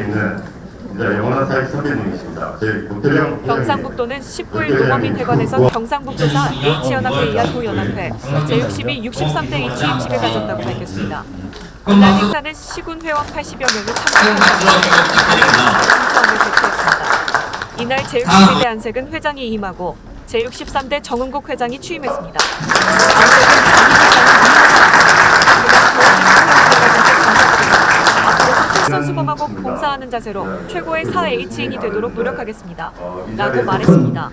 있는 이제 영원사의 선배님이십니다. 저희 국대령 경상북도는 19일 농업인 회관에서 경상북도사 H연합회 이하 도연합회 제62 63대 이 취임식을 가졌다고 밝혔습니다. 이날 행사는 시군 회원 80여 명이 참석한 공성을 개최했습니다. 이날 제62대 안색은 회장이 임하고 제63대 정은국 회장이 취임했습니다. 앞으로도 솔선수범하고 봉사하는 자세로 최고의 4H인이 되도록 노력하겠습니다. 라고 말했습니다.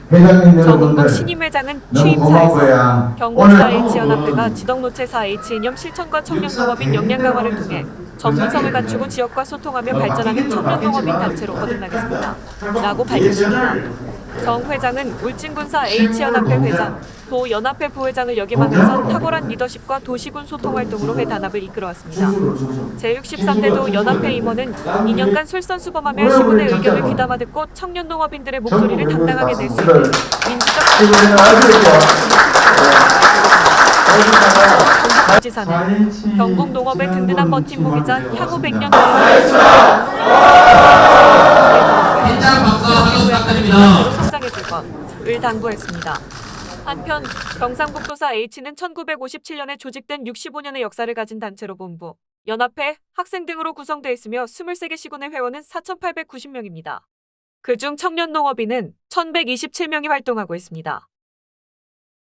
정은국 신임 회장은 취임사에서 고마워요. 경북 사 H연합회가 지덕노체 4H 이념 실천과 청년농업인 역량 강화를 통해 전문성을 갖추고 지역과 소통하며 발전하는 청년농업인 단체로 거듭나겠습니다. 라고 밝혔습니다. 정 회장은 울진군사 H연합회 회장, 도연합회 부회장을 역임하면서 탁월한 리더십과 도시군 소통 활동으로 회 단합을 이끌어왔습니다. 제63대 도 연합회 임원은 2년간 솔선수범하며 시군의 의견을 귀담아 듣고 청년 농업인들의 목소리를 당당하게 낼 수 있는 민주적. 지사는 경북 농업의 든든한 버팀목이자 향후 100년 것을 당부했습니다. 한편 경상북도사 H는 1957년에 조직된 65년의 역사를 가진 단체로 본부, 연합회, 학생 등으로 구성돼 있으며 23개 시군의 회원은 4,890명입니다. 그중 청년농업인은 1,127명이 활동하고 있습니다.